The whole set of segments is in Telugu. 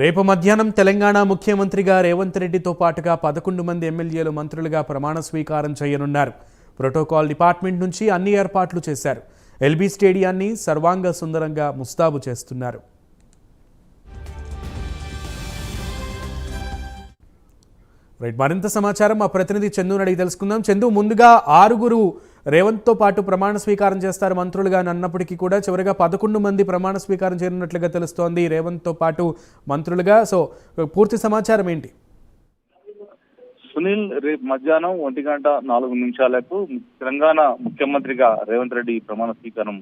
రేపు మధ్యాహ్నం తెలంగాణ ముఖ్యమంత్రిగా రేవంత్ రెడ్డితో పాటుగా పదకొండు మంది ఎమ్మెల్యేలు మంత్రులుగా ప్రమాణ స్వీకారం చేయనున్నారు. ప్రోటోకాల్ డిపార్ట్మెంట్ నుంచి అన్ని ఏర్పాట్లు చేశారు. ఎల్బీ స్టేడియాన్ని సర్వాంగ సుందరంగా ముస్తాబు చేస్తున్నారు. రైట్ మరింత సమాచారం మా ప్రతినిధి చందుని అడిగి తెలుసుకుందాం. చందు ముందుగా ఆరుగురు రేవంత్తో పాటు ప్రమాణ స్వీకారం చేస్తారు మంత్రులుగా అని అన్నప్పటికీ కూడా చివరిగా పదకొండు మంది ప్రమాణ స్వీకారం చేరినట్లుగా తెలుస్తోంది రేవంత్తో పాటు మంత్రులుగా. సో పూర్తి సమాచారం ఏంటి? సునీల్ రేపు మధ్యాహ్నం ఒంటి గంట నాలుగు నిమిషాలకు తెలంగాణ ముఖ్యమంత్రిగా రేవంత్ రెడ్డి ప్రమాణ స్వీకారం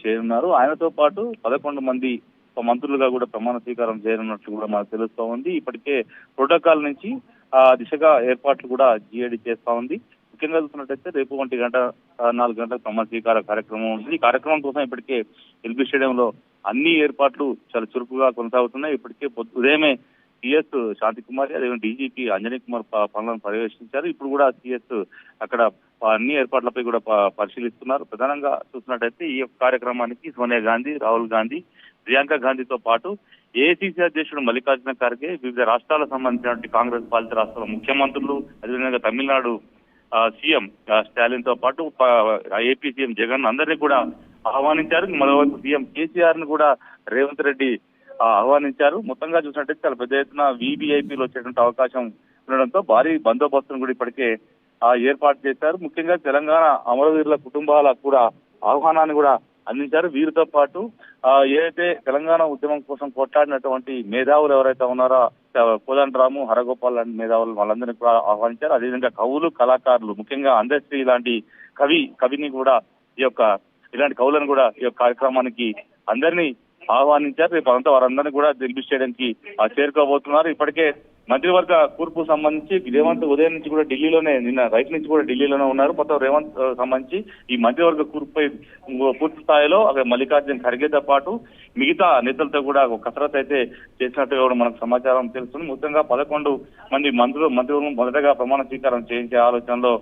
చేయనున్నారు. ఆయనతో పాటు పదకొండు మంది మంత్రులుగా కూడా ప్రమాణ స్వీకారం చేయనున్నట్లు కూడా మనకు తెలుస్తూ ఉంది ఇప్పటికే ప్రోటోకాల్ నుంచి దిశగా ఏర్పాట్లు కూడా జిఏడి చేస్తా ఉంది. ముఖ్యంగా చూసినట్టయితే రేపు ఒంటి గంట నాలుగు గంటలకు ప్రమాణ స్వీకార కార్యక్రమం ఉంటుంది ఈ కార్యక్రమం కోసం ఇప్పటికే ఎల్బీ స్టేడియంలో అన్ని ఏర్పాట్లు చాలా చురుకుగా కొనసాగుతున్నాయి. ఇప్పటికే పొద్దు- ఉదయమే సిఎస్ శాంతి కుమారి అదే డీజీపీ అంజనీ కుమార్ పనులను పర్యవేక్షించారు. ఇప్పుడు కూడా సిఎస్ అక్కడ అన్ని ఏర్పాట్లపై కూడా పరిశీలిస్తున్నారు. ప్రధానంగా చూసినట్టయితే ఈ కార్యక్రమానికి సోనియా గాంధీ రాహుల్ గాంధీ ప్రియాంక గాంధీతో పాటు ఏఐసీసీ అధ్యక్షుడు మల్లికార్జున ఖార్గే వివిధ రాష్ట్రాలకు సంబంధించినటువంటి కాంగ్రెస్ పాలిత రాష్ట్రాల ముఖ్యమంత్రులు అదేవిధంగా తమిళనాడు సీఎం స్టాలిన్తో పాటు ఏపీ సీఎం జగన్ అందరినీ కూడా ఆహ్వానించారు. మరోవైపు సీఎం కేసీఆర్ను కూడా రేవంత్ రెడ్డి ఆహ్వానించారు. మొత్తంగా చూసినట్టయితే చాలా పెద్ద ఎత్తున వీవీఐపీలు వచ్చేటువంటి అవకాశం ఉండడంతో భారీ బందోబస్తును కూడా ఇప్పటికే ఆ, ఏర్పాటు చేశారు. ముఖ్యంగా తెలంగాణ అమరవీరుల కుటుంబాలకు కూడా ఆహ్వానాన్ని కూడా అందించారు. వీరితో పాటు ఆ, ఏదైతే తెలంగాణ ఉద్యమం కోసం కొట్లాడినటువంటి మేధావులు ఎవరైతే ఉన్నారో ఆ, కోదండరాము హరగోపాల్ లాంటి మేధావులు వాళ్ళందరినీ కూడా ఆహ్వానించారు. అదేవిధంగా కవులు కళాకారులు ముఖ్యంగా అందశ్రీ ఇలాంటి కవి కవిని కూడా ఈ యొక్క ఇలాంటి కవులను కూడా ఈ యొక్క కార్యక్రమానికి అందరినీ ఆహ్వానించారు. రేపు అంతా వారందరినీ కూడా దిల్బీ చేయడానికి ఆ, చేరుకోబోతున్నారు. ఇప్పటికే మంత్రివర్గ కూర్పు సంబంధించి రేవంత్ ఉదయం నుంచి కూడా ఢిల్లీలోనే నిన్న రైట్ నుంచి కూడా ఢిల్లీలోనే ఉన్నారు. మొత్తం రేవంత్ సంబంధించి ఈ మంత్రివర్గ కూర్పుపై పూర్తి స్థాయిలో అక్కడ మల్లికార్జున ఖర్గేతో పాటు మిగతా నేతలతో కూడా ఒక కసరత్ అయితే చేసినట్టుగా కూడా మనకు సమాచారం తెలుస్తుంది. మొత్తంగా పదకొండు మంది మంత్రులు మంత్రివర్గం మొదటగా ప్రమాణ స్వీకారం చేయించే ఆలోచనలో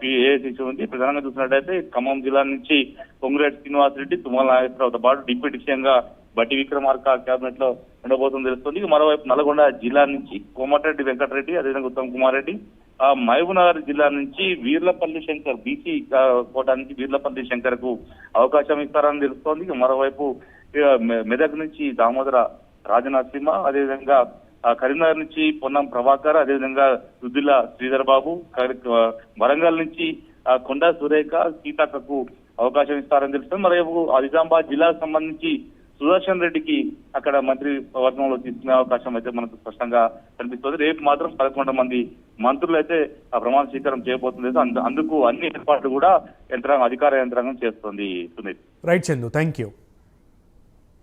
పిఏసీసీ ఉంది. ప్రధానంగా చూసినట్టయితే ఖమ్మం జిల్లా నుంచి పొంగులేటి శ్రీనివాసరెడ్డి తుమ్మల నాగేశ్వరరావుతో పాటు డిప్యూటీ సీఎంగా బట్టి విక్రమార్క కేబినెట్లో ఉండబోతుంది తెలుస్తుంది మరోవైపు నల్గొండ జిల్లా నుంచి కోమటిరెడ్డి వెంకటరెడ్డి అదేవిధంగా ఉత్తమ్ కుమార్ రెడ్డి ఆ జిల్లా నుంచి వీర్లపల్లి శంకర్ బీసీ కోటానికి నుంచి వీర్లపల్లి శంకర్కు అవకాశం ఇస్తారని తెలుస్తోంది. మరోవైపు మెదక్ నుంచి దామోదర రాజనరసింహ అదేవిధంగా ఆ, కరీంనగర్ నుంచి పొన్నం ప్రభాకర్ అదేవిధంగా రుద్దిల్ల శ్రీధర్ బాబు వరంగల్ నుంచి కొండ కొండా సురేఖ సీతక్కకు అవకాశం ఇస్తారని తెలుస్తుంది. మరోవైపు ఆదిజాంబాద్ జిల్లాకు సంబంధించి సుదర్శన్ రెడ్డికి అక్కడ మంత్రి వర్గంలో తీసుకునే అవకాశం అయితే మనకు స్పష్టంగా కనిపిస్తుంది. రేపు మాత్రం పదకొండు మంది మంత్రులు అయితే ఆ ప్రమాణ స్వీకారం చేయబోతుంది. అందు- అందుకు అన్ని ఏర్పాట్లు కూడా యంత్రాంగం అధికార యంత్రాంగం చేస్తుంది Sunil. Right Chandu thank you